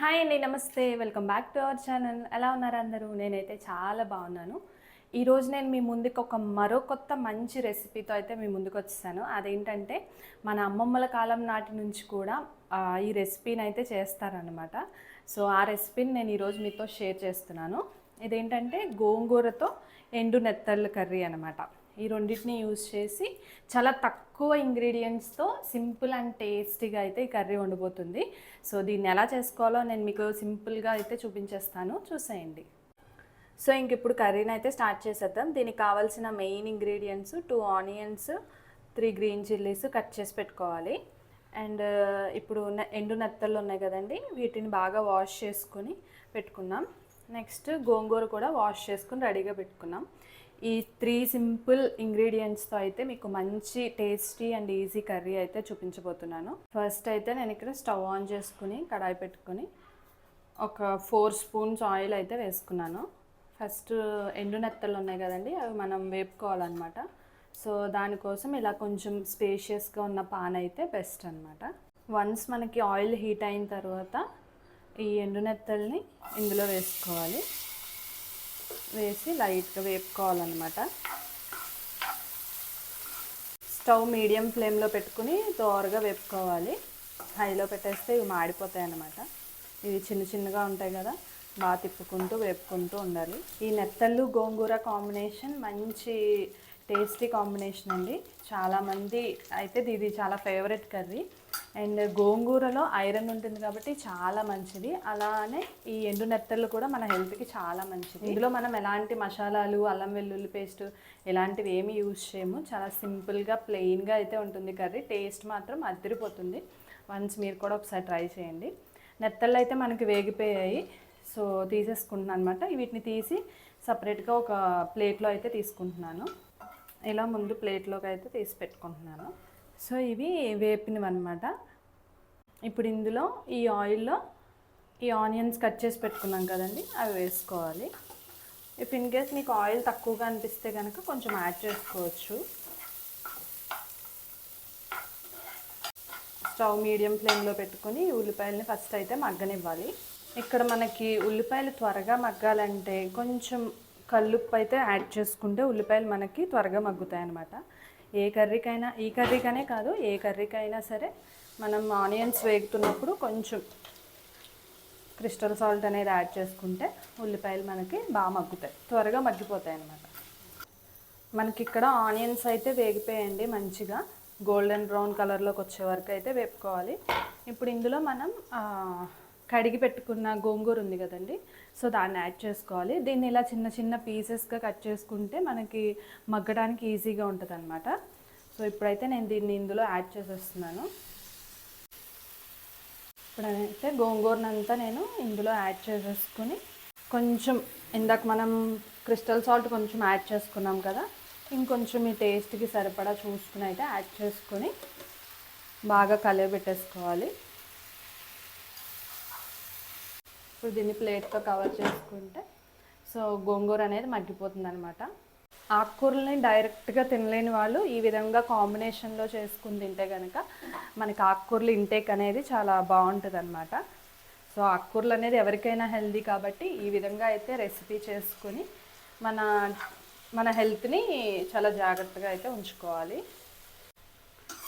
Hi అండి నమస్తే welcome back to our channel ఎలా ఉన్నారు అందరూ? నేనైతే చాలా బాగున్నాను. ఈరోజు నేను మీ ముందుకు ఒక మరో కొత్త మంచి రెసిపీతో అయితే మీ ముందుకు వచ్చేసాను. అదేంటంటే మన అమ్మమ్మల కాలం నాటి నుంచి కూడా ఈ రెసిపీని అయితే చేస్తారనమాట సో ఆ రెసిపీని నేను ఈరోజు మీతో షేర్ చేస్తున్నాను. ఇదేంటంటే గోంగూరతో ఎండు నెత్తళ్ళ కర్రీ అనమాట ఈ రెండింటిని యూజ్ చేసి చాలా తక్కువ ఇంగ్రీడియంట్స్తో సింపుల్ అండ్ టేస్టీగా అయితే ఈ కర్రీ వండిపోతుంది. సో దీన్ని ఎలా చేసుకోవాలో నేను మీకు సింపుల్గా అయితే చూపించేస్తాను. చూసేయండి. సో ఇంక ఇప్పుడు కర్రీని అయితే స్టార్ట్ చేసేద్దాం. దీనికి కావాల్సిన main ingredients two onions three green chillies cut చేసి పెట్టుకోవాలి. అండ్ ఇప్పుడు నె- ఎండు నెత్తళ్ళు ఉన్నాయి కదండి వీటిని బాగా వాష్ చేసుకుని పెట్టుకున్నాం నెక్స్ట్ గోంగూర కూడా వాష్ చేసుకుని రెడీగా పెట్టుకున్నాం ఈ త్రీ సింపుల్ ఇంగ్రీడియంట్స్తో అయితే మీకు మంచి టేస్టీ అండ్ ఈజీ కర్రీ అయితే చూపించబోతున్నాను. ఫస్ట్ అయితే నేను ఇక్కడ స్టవ్ ఆన్ చేసుకుని కడాయి పెట్టుకుని ఒక ఫోర్ స్పూన్స్ ఆయిల్ అయితే వేసుకున్నాను. ఫస్ట్ ఎండు నెత్తలు ఉన్నాయి కదండి అవి మనం వేపుకోవాలన్నమాట. సో దానికోసం ఇలా కొంచెం స్పేషియస్గా ఉన్న పాన్ అయితే బెస్ట్ అనమాట వన్స్ మనకి ఆయిల్ హీట్ అయిన తర్వాత ఈ ఎండు నెత్తల్ని ఇందులో వేసుకోవాలి. వేసి లైట్గా వేపుకోవాలన్నమాట. స్టవ్ మీడియం ఫ్లేమ్లో పెట్టుకుని దోరగా వేపుకోవాలి. హైలో పెట్టేస్తే ఇవి మాడిపోతాయి అన్నమాట ఇవి చిన్న చిన్నగా ఉంటాయి కదా బాగా తిప్పుకుంటూ వేపుకుంటూ ఉండాలి. ఈ నెత్తళ్ళు గోంగూర కాంబినేషన్ మంచి టేస్టీ కాంబినేషన్ అండి. చాలామంది అయితే ఇది చాలా ఫేవరెట్ కర్రీ. అండ్ గోంగూరలో ఐరన్ ఉంటుంది కాబట్టి చాలా మంచిది. అలానే ఈ ఎండు నెత్తళ్ళు కూడా మన హెల్త్కి చాలా మంచిది. ఇందులో మనం ఎలాంటి మసాలాలు అల్లం వెల్లుల్లి పేస్ట్ ఇలాంటివి ఏమీ యూజ్ చేయము. చాలా సింపుల్గా ప్లెయిన్గా అయితే ఉంటుంది కర్రీ. టేస్ట్ మాత్రం అదిరిపోతుంది వన్స్ మీరు కూడా ఒకసారి ట్రై చేయండి. నెత్తళ్ళు అయితే మనకి వేగిపోయాయి. సో తీసేసుకుంటున్నాను అనమాట వీటిని తీసి సపరేట్గా ఒక ప్లేట్లో అయితే తీసుకుంటున్నాను. ఇలా ముందు ప్లేట్లోకి అయితే తీసి పెట్టుకుంటున్నాను. సో ఇవి వేపినవి అనమాట ఇప్పుడు ఇందులో ఈ ఆయిల్లో ఈ ఆనియన్స్ కట్ చేసి పెట్టుకున్నాం కదండి అవి వేసుకోవాలి. ఇఫ్ ఇన్ కేస్ మీకు ఆయిల్ తక్కువగా అనిపిస్తే కనుక కొంచెం యాడ్ చేసుకోవచ్చు. స్టవ్ మీడియం ఫ్లేమ్లో పెట్టుకొని ఈ ఉల్లిపాయలని ఫస్ట్ అయితే మగ్గనివ్వాలి. ఇక్కడ మనకి ఉల్లిపాయలు త్వరగా మగ్గాలంటే కొంచెం కల్లుప్పు అయితే యాడ్ చేసుకుంటే ఉల్లిపాయలు మనకి త్వరగా మగ్గుతాయి అన్నమాట ఏ కర్రీకైనా ఈ కర్రీకనే కాదు ఏ కర్రీకైనా సరే మనం ఆనియన్స్ వేగుతున్నప్పుడు కొంచెం క్రిస్టల్ సాల్ట్ అనేది యాడ్ చేసుకుంటే ఉల్లిపాయలు మనకి బాగా మగ్గుతాయి. త్వరగా మగ్గిపోతాయి అన్నమాట మనకి ఇక్కడ ఆనియన్స్ అయితే వేగిపోయండి మంచిగా. గోల్డెన్ బ్రౌన్ కలర్లోకి వచ్చే వరకు అయితే వేపుకోవాలి. ఇప్పుడు ఇందులో మనం కడిగి పెట్టుకున్న గోంగూర ఉంది కదండి. సో దాన్ని యాడ్ చేసుకోవాలి. దీన్ని ఇలా చిన్న చిన్న పీసెస్గా కట్ చేసుకుంటే మనకి మగ్గడానికి ఈజీగా ఉంటుంది అనమాట సో ఇప్పుడైతే నేను దీన్ని ఇందులో యాడ్ చేసేస్తున్నాను. ఇప్పుడైతే గోంగూరనంతా నేను ఇందులో యాడ్ చేసేసుకుని కొంచెం ఇందాక మనం క్రిస్టల్ సాల్ట్ కొంచెం యాడ్ చేసుకున్నాం కదా. ఇంకొంచెం ఈ టేస్ట్కి సరిపడా చూసుకుని అయితే యాడ్ చేసుకొని బాగా కలియబెట్టేసుకోవాలి. ఇప్పుడు దీన్ని ప్లేట్తో కవర్ చేసుకుంటే సో గోంగూర అనేది మగ్గిపోతుంది అనమాట ఆకుకూరల్ని డైరెక్ట్గా తినలేని వాళ్ళు ఈ విధంగా కాంబినేషన్లో చేసుకుని తింటే కనుక మనకి ఆకుకూరలు ఇంటేక్ అనేది చాలా బాగుంటుంది అనమాట సో ఆకుకూరలు అనేది ఎవరికైనా హెల్దీ కాబట్టి ఈ విధంగా అయితే రెసిపీ చేసుకుని మన మన హెల్త్ని చాలా జాగ్రత్తగా అయితే ఉంచుకోవాలి.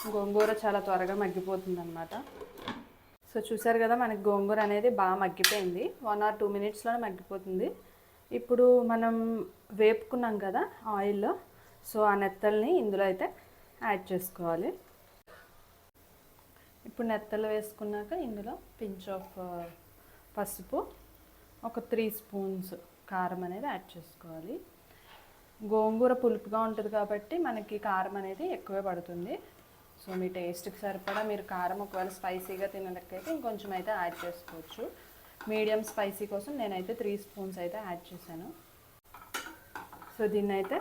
గోంగూర చాలా త్వరగా మగ్గిపోతుంది అనమాట సో చూసారు కదా మనకి గోంగూర అనేది బాగా మగ్గిపోయింది. వన్ ఆర్ టూ మినిట్స్లోనే మగ్గిపోతుంది. ఇప్పుడు మనం వేపుకున్నాం కదా ఆయిల్లో సో ఆ నెత్తల్ని ఇందులో అయితే యాడ్ చేసుకోవాలి. ఇప్పుడు నెత్తలు వేసుకున్నాక ఇందులో పించ్ ఆఫ్ పసుపు ఒక త్రీ స్పూన్స్ కారం అనేది యాడ్ చేసుకోవాలి. గోంగూర పులుపుగా ఉంటుంది కాబట్టి మనకి కారం అనేది ఎక్కువే పడుతుంది. సో మీ టేస్ట్కి సరిపడా మీరు కారం ఒకవేళ స్పైసీగా తినలేకైతే ఇంకొంచెం అయితే యాడ్ చేసుకోవచ్చు. మీడియం స్పైసీ కోసం నేనైతే త్రీ స్పూన్స్ అయితే యాడ్ చేశాను. సో దీన్ని అయితే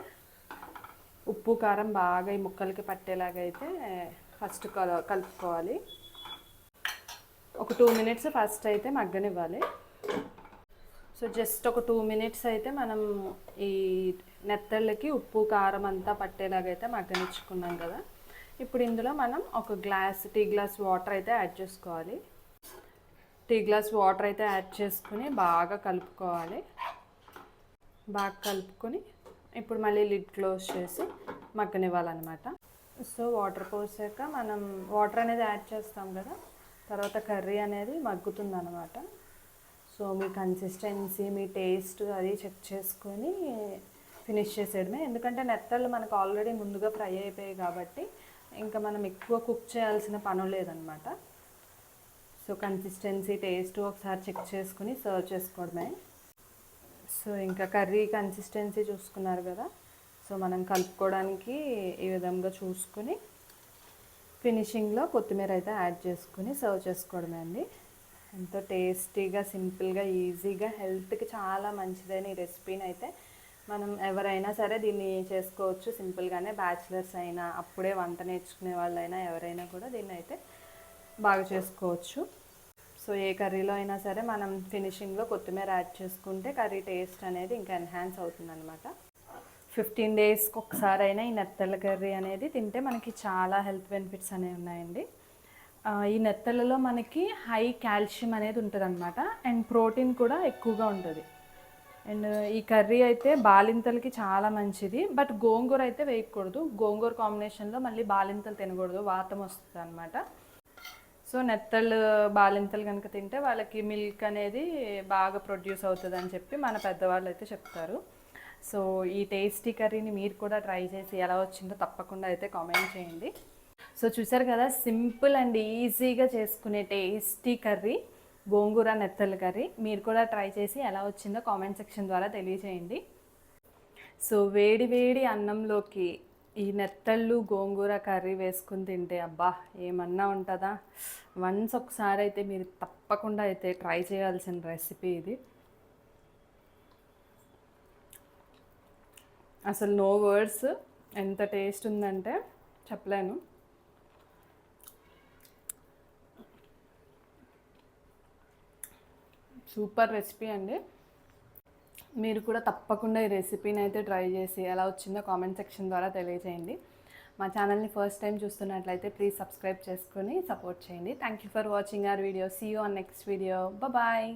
ఉప్పు కారం బాగా ఈ ముక్కలకి పట్టేలాగా అయితే ఫస్ట్ కల కలుపుకోవాలి. ఒక టూ మినిట్స్ ఫస్ట్ అయితే మగ్గనివ్వాలి. సో జస్ట్ ఒక టూ మినిట్స్ అయితే మనం ఈ నెత్తళ్ళకి ఉప్పు కారం అంతా పట్టేలాగైతే మగ్గనిచ్చుకున్నాం కదా. ఇప్పుడు ఇందులో మనం ఒక గ్లాస్ టీ గ్లాస్ వాటర్ అయితే యాడ్ చేసుకోవాలి. టీ గ్లాస్ వాటర్ అయితే యాడ్ చేసుకుని బాగా కలుపుకోవాలి. బాగా కలుపుకొని ఇప్పుడు మళ్ళీ లిడ్ క్లోజ్ చేసి మగ్గనివ్వాలన్నమాట. సో వాటర్ పోసాక మనం వాటర్ అనేది యాడ్ చేస్తాం కదా తర్వాత కర్రీ అనేది మగ్గుతుంది అనమాట సో మీ కన్సిస్టెన్సీ మీ టేస్ట్ అది చెక్ చేసుకొని ఫినిష్ చేసేయడమే. ఎందుకంటే నెత్తళ్ళు మనకు ఆల్రెడీ ముందుగా ఫ్రై అయిపోయాయి కాబట్టి ఇంకా మనం ఎక్కువ కుక్ చేయాల్సిన పని లేదనమాట సో కన్సిస్టెన్సీ టేస్ట్ ఒకసారి చెక్ చేసుకుని సర్వ్ చేసుకోవడమే. సో ఇంకా కర్రీ కన్సిస్టెన్సీ చూసుకున్నారు కదా. సో మనం కలుపుకోవడానికి ఈ విధంగా చూసుకుని ఫినిషింగ్లో కొత్తిమీర అయితే యాడ్ చేసుకుని సర్వ్ చేసుకోవడమే అండి. ఎంతో టేస్టీగా సింపుల్గా ఈజీగా హెల్త్కి చాలా మంచిదైన ఈ రెసిపీని అయితే మనం ఎవరైనా సరే దీన్ని చేసుకోవచ్చు సింపుల్గానే. బ్యాచిలర్స్ అయినా అప్పుడే వంట నేర్చుకునే వాళ్ళైనా ఎవరైనా కూడా దీన్ని అయితే బాగా చేసుకోవచ్చు. సో ఏ కర్రీలో అయినా సరే మనం ఫినిషింగ్లో కొత్తిమీర యాడ్ చేసుకుంటే కర్రీ టేస్ట్ అనేది ఇంకా ఎన్హాన్స్ అవుతుంది అనమాట ఫిఫ్టీన్ డేస్కి ఒకసారి అయినా ఈ నెత్తల కర్రీ అనేది తింటే మనకి చాలా హెల్త్ బెనిఫిట్స్ అనేవి ఉన్నాయండి. ఈ నెత్తలలో మనకి హై కాల్షియం అనేది ఉంటుంది అనమాట అండ్ ప్రోటీన్ కూడా ఎక్కువగా ఉంటుంది. అండ్ ఈ కర్రీ అయితే బాలింతలకి చాలా మంచిది బట్ గోంగూర అయితే వేయకూడదు. గోంగూర కాంబినేషన్లో మళ్ళీ బాలింతలు తినకూడదు వాతం వస్తుంది అనమాట సో నెత్తళ్ళు బాలింతలు కనుక తింటే వాళ్ళకి మిల్క్ అనేది బాగా ప్రొడ్యూస్ అవుతుంది అని చెప్పి మన పెద్దవాళ్ళు అయితే చెప్తారు. సో ఈ టేస్టీ కర్రీని మీరు కూడా ట్రై చేసి ఎలా వచ్చిందో తప్పకుండా అయితే కామెంట్ చేయండి. సో చూసారు కదా సింపుల్ అండ్ ఈజీగా చేసుకునే టేస్టీ కర్రీ. గోంగూర నెత్తలు కర్రీ. మీరు కూడా ట్రై చేసి ఎలా వచ్చిందో కామెంట్ సెక్షన్ ద్వారా తెలియజేయండి సో వేడి వేడి అన్నంలోకి ఈ నెత్తళ్ళు గోంగూర కర్రీ వేసుకుని తింటే అబ్బా ఏమన్నా ఉంటుందా? వన్స్ ఒకసారి అయితే మీరు తప్పకుండా అయితే ట్రై చేయాల్సిన రెసిపీ ఇది. అసలు నో వర్డ్స్. ఎంత టేస్ట్ ఉందంటే చెప్పలేను. సూపర్ రెసిపీ అండి. మీరు కూడా తప్పకుండా ఈ రెసిపీని అయితే ట్రై చేసి ఎలా వచ్చిందో కామెంట్ సెక్షన్ ద్వారా తెలియజేయండి మా ఛానల్ని ఫస్ట్ టైం చూస్తున్నట్లయితే ప్లీజ్ సబ్స్క్రైబ్ చేసుకొని సపోర్ట్ చేయండి. Thank you for watching our video see you on next video bye